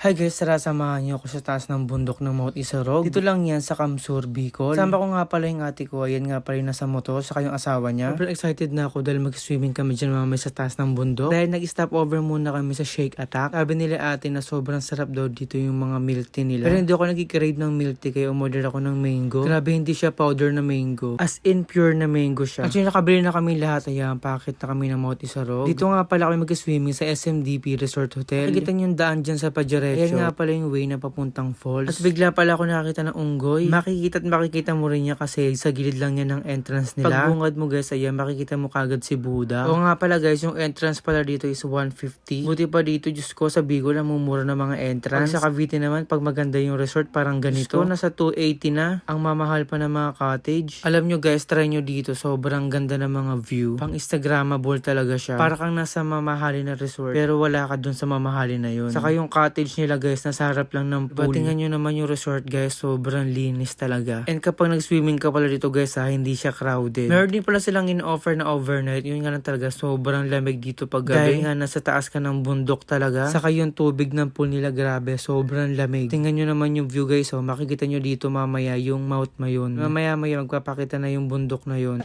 Hi guys, tara samahan niyo ako sa taas ng bundok ng Mount Isarog. Dito lang yan sa Kamsur, Bicol. Sama ko nga pala yung ate ko, ayan nga pala yung nasa motor, sa yung asawa niya. Sobrang excited na ako dahil mag-swimming kami dyan mamaya sa taas ng bundok. Dahil nag-stop over muna kami sa Shake Attack. Sabi nila ate na sobrang sarap daw dito yung mga milk tea nila. Pero hindi ako nagkikrave ng milk tea kaya umorder ako ng mango. Grabe hindi siya powder na mango. As in pure na mango siya. Actually nakabili na kami lahat, ayan, packet na kami ng Mount Isarog. Dito nga pala kami mag-swimming sa SMDP Resort Hotel. Nakikita niyo yung daan dyan sa Pajarecho. Ayan nga pala yung way na papuntang falls. At bigla pala ako nakakita ng unggoy. Makikita at makikita mo rin niya kasi sa gilid lang yan ng entrance nila. Pagbungad mo guys, ayan, makikita mo kagad si Buddha. Oo nga pala guys, yung entrance pala dito is 150. Buti pa dito, Diyos ko, sa Bicol ang mumura ng mga entrance. Pag sa Cavite naman, pag maganda yung resort, parang ganito. Diyos ko, nasa 280 na. Ang mamahal pa ng mga cottage. Alam nyo guys, try nyo dito. Sobrang ganda ng mga view. Pang Instagrammable talaga siya. Para kang nasa mamahalin na resort. Pero wala ka dun sa mamahalin na yun. Saka yung cottage nila guys, nasa harap lang ng pool. Tingnan nyo naman yung resort guys, sobrang linis talaga. And kapag nag-swimming ka pala dito guys ha, hindi siya crowded. Meron din pala silang in-offer na overnight. Yun nga lang talaga, sobrang lamig dito pag gabi. Dahil nga nasa taas ka ng bundok talaga. Saka yung tubig ng pool nila, grabe, sobrang lamig. Tingnan nyo naman yung view guys, oh. makikita nyo dito mamaya yung Mount Mayon. Mamaya maya magpapakita na yung bundok na yun.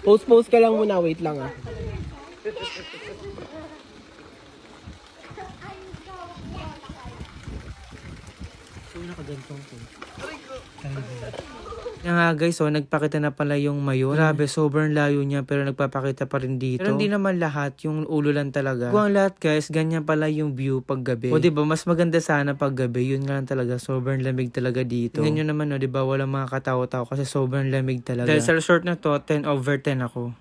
Post post ka lang muna, wait lang ah. Yan nga guys, so nagpakita na pala yung mayon. Grabe, sobrang layo niya pero nagpapakita pa rin dito. Pero hindi naman lahat, yung ulo lang talaga. Kung ang lahat guys, ganyan pala yung view pag gabi. O diba, mas maganda sana pag gabi. Yun lang talaga, sobrang lamig talaga dito. Nyo naman, no, diba, walang mga katao-tao kasi sobrang lamig talaga. Dahil sa resort na to, 10 over 10 ako.